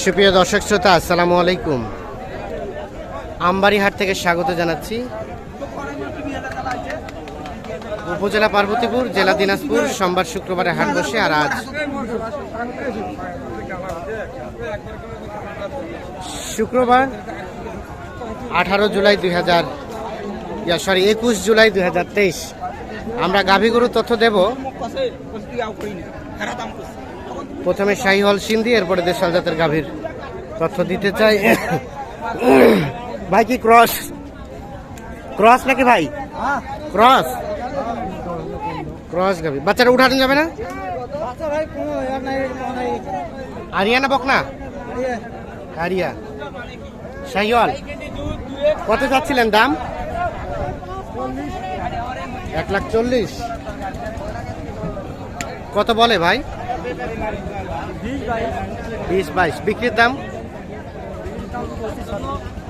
সুপ্রিয় দর্শক শ্রোতা, আসসালামু আলাইকুম। আমবাড়িহাট থেকে স্বাগত জানাচ্ছি। উপজেলা পার্বতীপুর, জেলা দিনাজপুর, সোমবার শুক্রবারে হাট বসে, আর আজ শুক্রবার আঠারো জুলাই দুই হাজার সরি একুশ জুলাই দুই হাজার তেইশ। আমরা গাভীগুরু তথ্য দেব। প্রথমে শাহিহল সিন্ধি, এরপরে দেশাল জাতের গাভীর তথ্য দিতে চাই। ভাই কি ক্রস? ক্রস নাকি ভাই? ক্রস? ক্রস গাভী বাচ্চারা উঠানো যাবে না? আরিয়া না বকনা? আরিয়া। শাহিওয়াল, কত যাচ্ছিলেন দাম? এক লাখ চল্লিশ। কত বলে ভাই? বিশ বাইশ। বিক্রির দাম?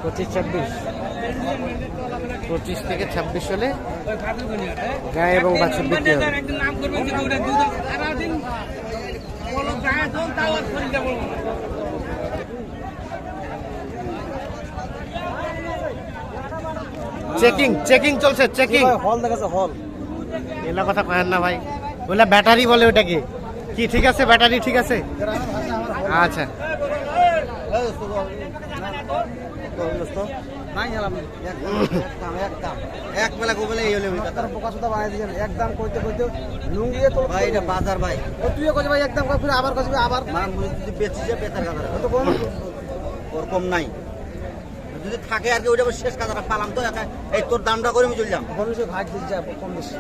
পঁচিশ ছাব্বিশ। পঁচিশ থেকে ছাব্বিশ হলে গায়ে এবং বাছুর বিক্রি হবে। চেকিং চেকিং চলছে চেকিং হল দেখাচ্ছে হল এলা কথা কয়েন না ভাই। ওইলা ব্যাটারি বলে ওটাকে কি ঠিক আছে? ব্যাটারি ঠিক আছে? আচ্ছা। বাজার ভাই। ভাই একদম আবার আবার বেচি ওরকম নাই। যদি থাকে আর কি ওইটা শেষ কথাটা পালাম তো এই তোর দামটা করে আমি চললাম কম বেশি।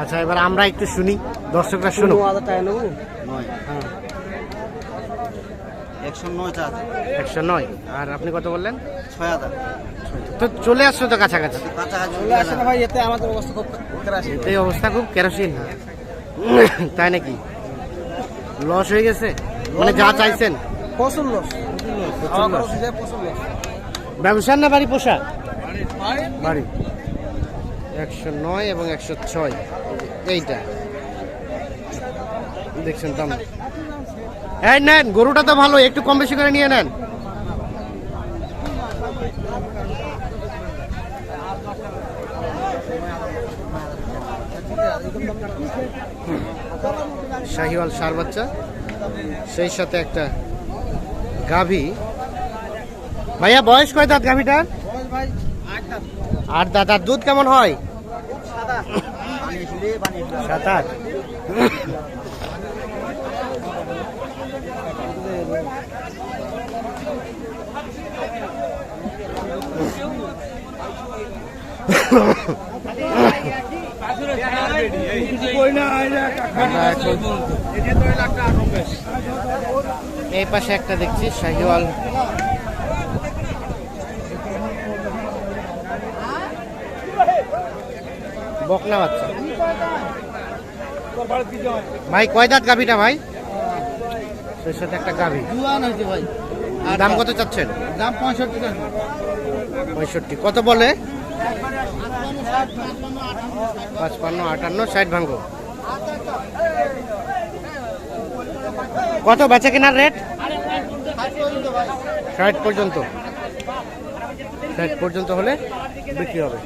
আচ্ছা এবার আমরা একটু শুনি। দর্শকরা শুনো হাজার টাকা নেব নয় হ্যাঁ একশো নয় একশো নয়। আর আপনি কত বললেন? ছয় হাজার। তো চলে আসছো তো কাছাকাছি? ভাই এতে আমাদের অবস্থা খুব খারাপ এই অবস্থা খুব কেরোসিন। তাই নাকি? লস হয়ে গেছে? মানে যা চাইছেন? প্রচুর ব্যবসার না বাড়ি পোষা বাড়ি। একশো নয় এবং একশো ছয়। এইটা। দেখছেন দাম। এই নেন গরুটা তো ভালো একটু কম বেশি করে নিয়ে নেন। শাহিওয়াল সার বাচ্চা। সেই সাথে একটা গাভী। ভাইয়া বয়স কয় দাঁত গাভীটার? আর দাদার দুধ কেমন হয়? সাত আট। এই পাশে একটা দেখছি শাহিওয়াল। বকনা বাচ্চা। ভাই কয় দাঁত গাভিটা ভাই? সেই সাথে একটা গাভি। ভাই। দাম কত চাচ্ছেন? দাম পঁয়ষট্টি পঁয়ষট্টি। কত বলে? পাঁচপান্ন, আটান্ন, ষাট ভাঙ্গ কত বেচা কেনার রেট? ষাট পর্যন্ত। ষাট পর্যন্ত হলে বিক্রি হবে।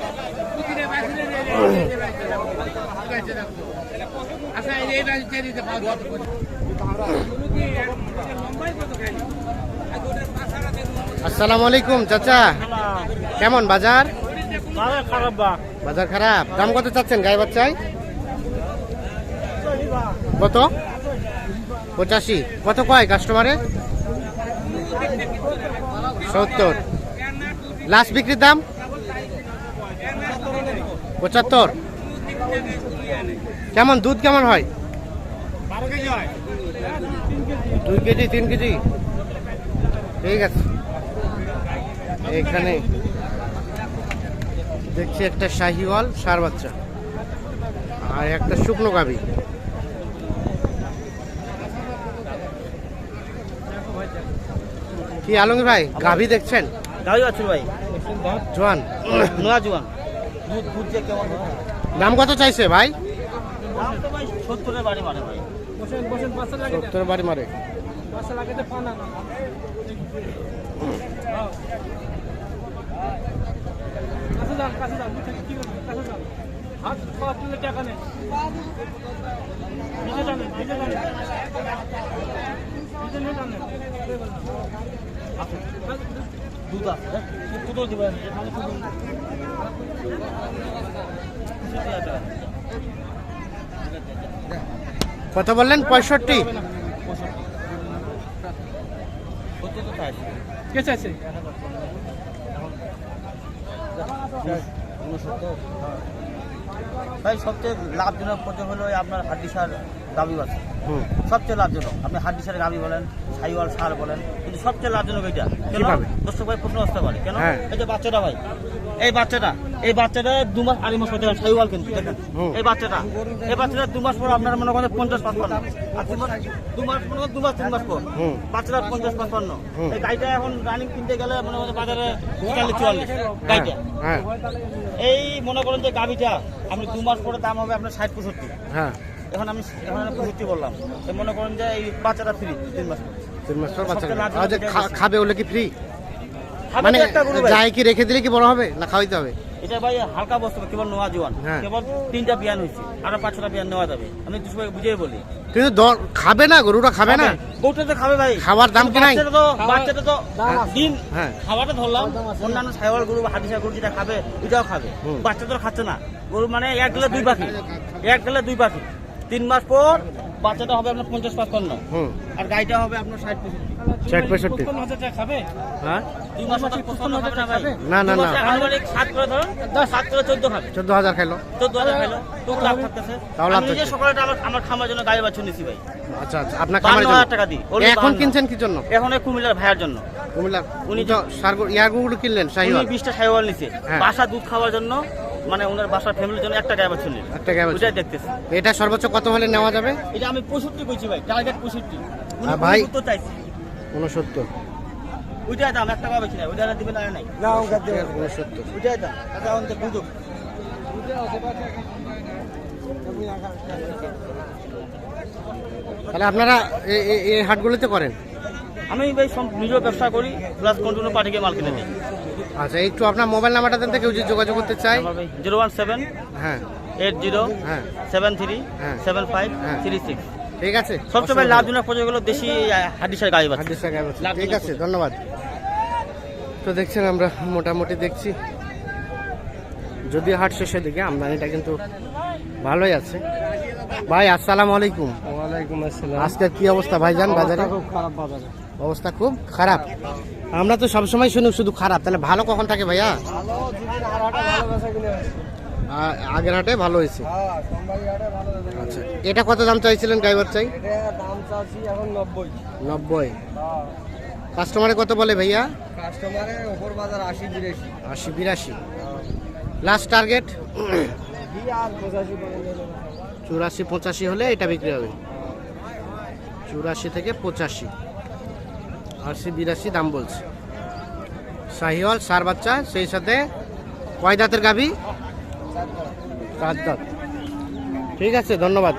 আসসালামু আলাইকুম, চাচা। কেমন বাজার? বাজার খারাপ দাম কত চাচ্ছেন গায়ে বাচ্চায়? কত? পঁচাশি। কত কয় কাস্টমারে সত্তর। লাস্ট বিক্রির দাম? পঁচাত্তর। কেমন? দুধ কেমন হয়? দুই কেজি তিন কেজি। ঠিক আছে। এখানে দেখছি একটা শাহিওয়াল সার বাচ্চা। আর একটা শুকনো গাভী। কি আলমগীর ভাই গাভী দেখছেন? ভাই। জোয়ান। নোয়া জুয়ান। দুধ দুধ যে কেমন দাম কত চাইছে ভাই? দাম তো ভাই সত্তরের বাড়ি মানে ভাই। বাড়ি মারে। দুধ আছে হ্যাঁ? দুধ- কত বললেন? পঁয়ষট্টি। সত্তর তো চাই কে চাইছে ভাই সবচেয়ে লাভজনক পর্যন্ত হলো আপনার হাড্ডিসার গাভি বাচ্চা হুম। সবচেয়ে লাভজনক। আপনি হাড্ডি সারের গাভি বলেন সাইওয়াল সার বলেন কিন্তু সবচেয়ে লাভজনক কীভাবে? দর্শক ভাই প্রশ্ন আসতে পারে। কেন? হ্যাঁ। এই যে বাচ্চাটা ভাই এই বাচ্চাটা এই বাচ্চাটা দু মাস আড়াই মাস হতে সাইওয়াল কিন্তু দেখেন। এই বাচ্চাটা এই বাচ্চাটা দু মাস পর আপনার মনে করেন পঞ্চাশ পাঁচপান্ন আর দু মাস দু মাস মনে করেন দু মাস তিন মাস পর। বাচ্চাটা পঞ্চাশ পাঁচপান্ন। এই গাড়িটা এখন রানিং কিনতে গেলে মনে করেন বাজারে চুয়াল্লিশ চুয়াল্লিশ গাড়িটা হ্যাঁ। এই মনে করেন যে গাভিটা আপনি দু মাস পরে দাম হবে আপনার ষাট পঁয়ষট্টি। হ্যাঁ। এখন আমি এখন আমি পঁয়ষট্টি বললাম মনে করেন যে এই বাচ্চাটা ফ্রি তিন মাস। তিন পর বাচ্চা। খাবে ওগুলো কি ফ্রি মানে তো গরু কি রেখে দিলে কি বড় হবে? না খাওয়াইতে হবে? এটা ভাই হালকা বস্তু কেবল নোয়া জোয়ান। কেবল তিনটা বিয়ান হয়েছে আরও পাঁচ ছটা বিয়ান নেওয়া যাবে। আমি দুশো বুঝিয়ে বলি। কিন্তু খাবে না গরুটা খাবে না? গরুটা তো খাবে ভাই। খাবার দাম কি নাই? বাচ্চাটা তো দিন হ্যাঁ। খাবারটা ধরলাম। অন্যান্য সাইওয়াল গরু বা হাডিসা গরু যেটা খাবে এটাও খাবে। বাচ্চা তো খাচ্ছে না। গরু মানে এক গেলে দুই পাখি। এক গেলে দুই পাখি। তিন মাস পর বাচ্চাটা হবে আপনার পঞ্চাশ পাঁচপান্ন। আর গাইটা হবে আপনার ষাট পঁয়ষট্টি। ষাট পঁয়ষট্টি। খাবে? হ্যাঁ? দুই মাস পর না না, না, দু মাসে না। আনুমানিক সাত করে ধরুন সাত করে চোদ্দ খাবে। চোদ্দ হাজার খেলো চোদ্দ হাজার খাইলো। তো লাভ থাকতেছে। আমি নিজে সকালে আমার আমার খামার জন্য গাড়ি বাছুর নিছি ভাই। আচ্ছা আচ্ছা। আপনার খামারের জন্য? টাকা দিই। এখন কিনছেন কি জন্য? এখন কুমিল্লার ভাইয়ার জন্য। কুমিল্লা উনি তো কিনলেন উনি শাহিওয়াল। বিশটা নিছে। হ্যাঁ। বাসা দুধ খাওয়ার জন্য মানে ওনার বাসার ফ্যামিলির জন্য একটা গায়ে বাছুর একটা গায়ে বাছুর। ওইটাই দেখতেছি। এটা সর্বোচ্চ কত হলে নেওয়া যাবে? এটা আমি পঁয়ষট্টি কইছি ভাই টার্গেট পঁয়ষট্টি। উনি আর ভাই- উত্তর চাইছি। উনসত্তর। ওইটাই দাম একটা গায়ে বেশি নাই ওইটা দিবেন আর নাই। উনসত্তর। ওইটাই দাম আচ্ছা এখন তো বুঝুক। তাহলে আপনারা এই হাটগুলোতে করেন? আমি ভাই সব নিজেও ব্যবসা করি প্লাস কন্টিনিউ পার্টিকে মাল কিনে দিই। আচ্ছা একটু আপনার মোবাইল নাম্বারটা দেন কেউ যদি যোগাযোগ করতে চাই জিরো ওয়ান সেভেন হ্যাঁ। এইট জিরো হ্যাঁ। সেভেন থ্রি হ্যাঁ। সেভেন ফাইভ হ্যাঁ। Three six. ঠিক আছে। ভাই লাভজনক প্রজেক্ট হলো দেশি হাডিসার গাড়ি বাচ্চা হাদিস টাকা আছে। ঠিক আছে ধন্যবাদ। তো দেখছেন আমরা মোটামুটি দেখছি। যদি হাট শেষের দিকে আমদানিটা কিন্তু ভালোই আছে। ভাই আসসালামু আলাইকুম। ওয়ালাইকুম আসসালাম। আজকের কি অবস্থা ভাইজান বাজারে? খুব খারাপ বাজারে। অবস্থা খুব খারাপ। আমরা তো সবসময় শুনি শুধু খারাপ, তাহলে ভালো কখন থাকে ভাইয়া? আগের হাটে ভালো হয়েছে। হ্যাঁ আচ্ছা এটা কত দাম চাইছিলেন ড্রাইভার চাই? নব্বই। কাস্টমারে কত বলে ভাইয়া? আশি, বিরাশি। লাস্ট টার্গেট চুরাশি, পঁচাশি হলে এটা বিক্রি হবে। চুরাশি থেকে পঁচাশি। আশি বিরাশি দাম বলছে। শাহিওয়াল, সার বাচ্চা, সেই সাথে কয় দাঁতের গাভি? চার দাঁত। ঠিক আছে, ধন্যবাদ।